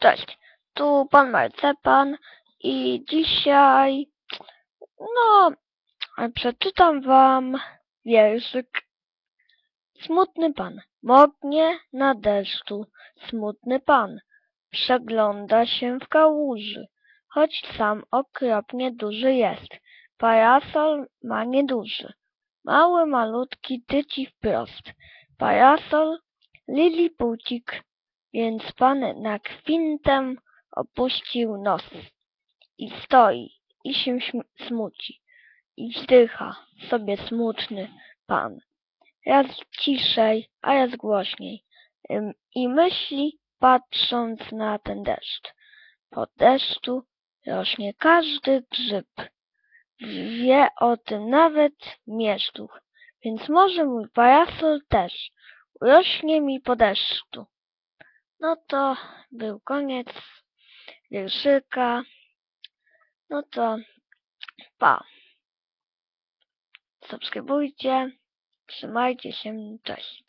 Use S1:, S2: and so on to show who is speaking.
S1: Cześć, tu pan Marcepan i dzisiaj, no, przeczytam wam wierszyk. Smutny pan, moknie na deszczu, smutny pan, przegląda się w kałuży, choć sam okropnie duży jest, parasol ma nieduży, mały, malutki, tyci wprost, parasol, lilipucik, więc pan na kwintem opuścił nos i stoi i się smuci i wzdycha sobie smutny pan. Raz ciszej, a raz głośniej i myśli patrząc na ten deszcz. Po deszczu rośnie każdy grzyb. Wie o tym nawet mieszczuch, więc może mój parasol też urośnie mi po deszczu. No to był koniec wierszyka. No to pa. Subskrybujcie. Trzymajcie się. Cześć.